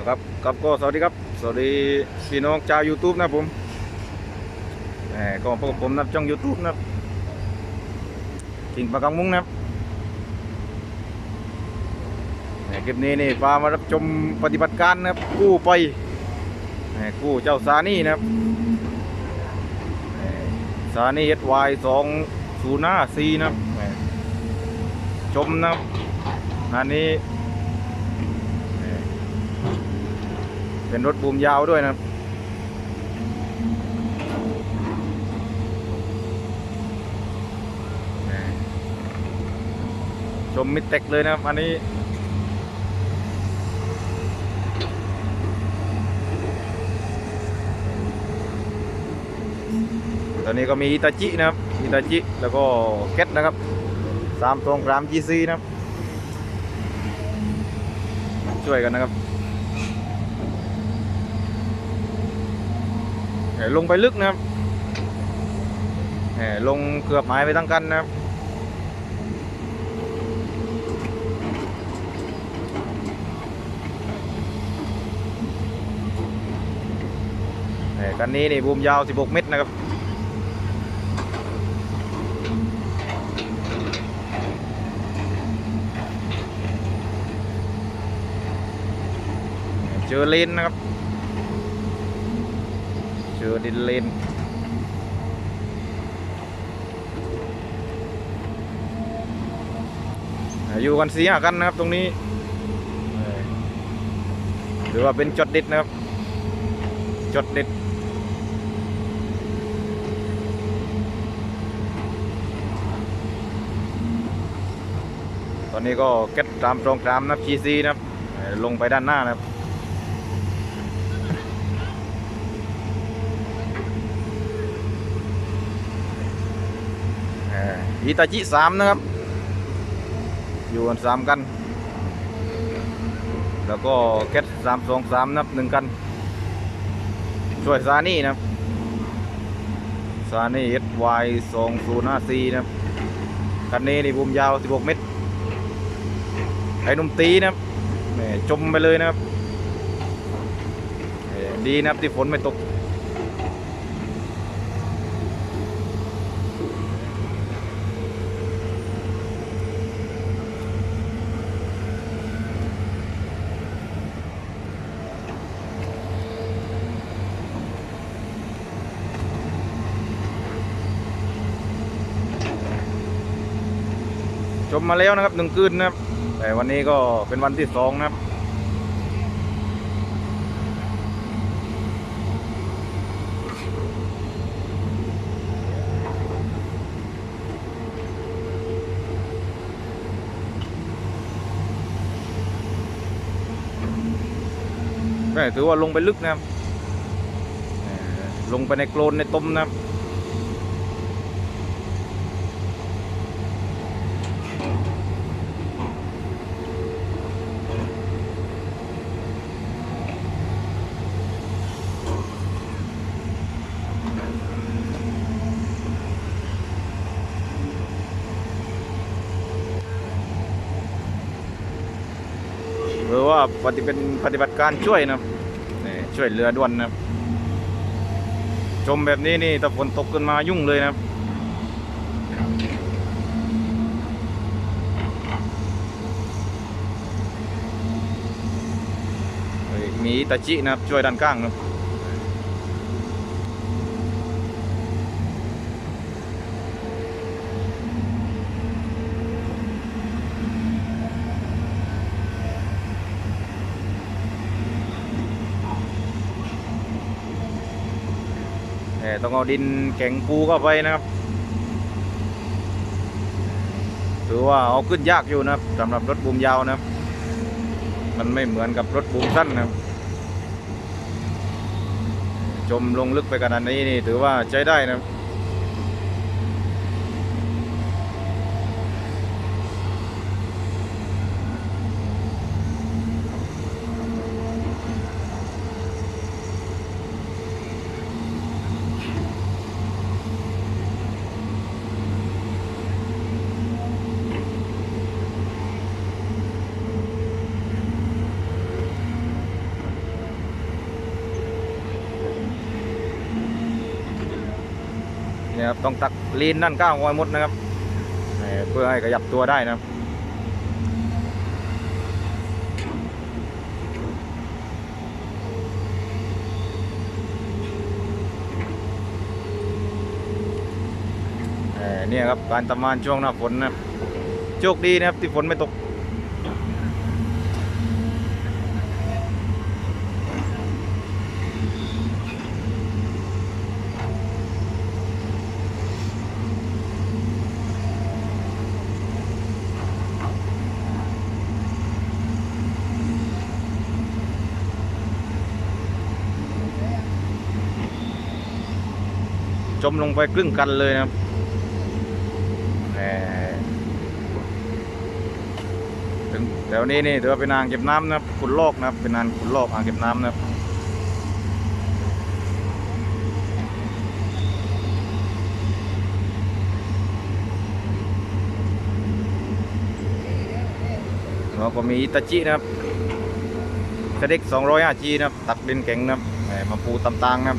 นะครับครับก็สวัสดีครับ สวัสดีพี่น้องชาว YouTube นะผมแหมก็พบกับผมนะครับช่อง YouTube นะกิ่งปากกังมุ้งนะครับคลิปนี้นี่พามารับชมปฏิบัติการนะครับกู้ไปกู้เจ้าซานี่นะครับซานี่เอสวายสองศูนย์ห้าซีนะครับชมนะครับงานนี้ เป็นรถบูมยาวด้วยนะครับชมมิดเต็กเลยนะครับอันนี้ตอนนี้ก็มีอิตาจินะครับอิตาจิแล้วก็เก็ตนะครับสามตรงกรามจีซีนะครับ ช่วยกันนะครับ แหม่ ลงไปลึกนะครับแหลงเกือบหายไปทั้งกันนะครับกันนี้นี่บูมยาว 16 เมตรนะครับเจอเลนนะครับ เจอดินเลนอยู่กันสี่ห้ากันนะครับตรงนี้ หรือว่าเป็นจดเด็ดนะครับ จดเด็ดตอนนี้ก็เก็ตตามตรงตามนับชีซีนะครับ ลงไปด้านหน้านะครับ อิตาจิสามนะครับ อยู่กันสามกัน แล้วก็เก็ตสามสองสามนับหนึ่งกัน ช่วยซานี่นะซานี่เอสวายสองศูนย์ห้าสี่นะคันนี้นี่บูมยาว16เมตร ไอ้หนุ่มตีนะแหม่จมไปเลยนะครับ ดีนะครับที่ฝนไม่ตก มมาแล้วนะครับหนึ่งคืนนะครับ แต่วันนี้ก็เป็นวันที่สองนะครับแม่ถือว่าลงไปลึกนะครับ ลงไปในโคลนในต้มนะครับ ว่าปฏิเป็นปฏิบัติการช่วยนะนี่ช่วยเรือด่วนนะชมแบบนี้นี่ถ้าฝนตกขึ้นมายุ่งเลยนะมีตาจินะครับช่วยด้านข้างนะ แต่ต้องเอาดินแข็งปูเข้าไปนะครับถือว่าเอาขึ้นยากอยู่นะครับสำหรับรถบูมยาวนะครับ มันไม่เหมือนกับรถบูมสั้นนะครับจมลงลึกไปขนาดนี้นี่ถือว่าใช้ได้นะครับ นี่ครับต้องตักลีนนั่นก้างไว้มดนะครับเพื่อให้ขยับตัวได้นะครับเอ่อเนี่ยครับการทำงานช่วงหน้าฝนนะครับโชคดีนะครับที่ฝนไม่ตก จมลงไปครึ่งกันเลยนะครับแถึงแถวนี้นี่ถือว่าเป็นอ่างเก็บน้ำนะครับขุนลอกนะครับ เป็นอ่างขุนลอกอ่างเก็บน้ำนะครับแล้วก็มีตาจินะครับเสด็ก 205 g นะครับ ตักดินแข็งนะครับแมมาปูตำตางนะครับ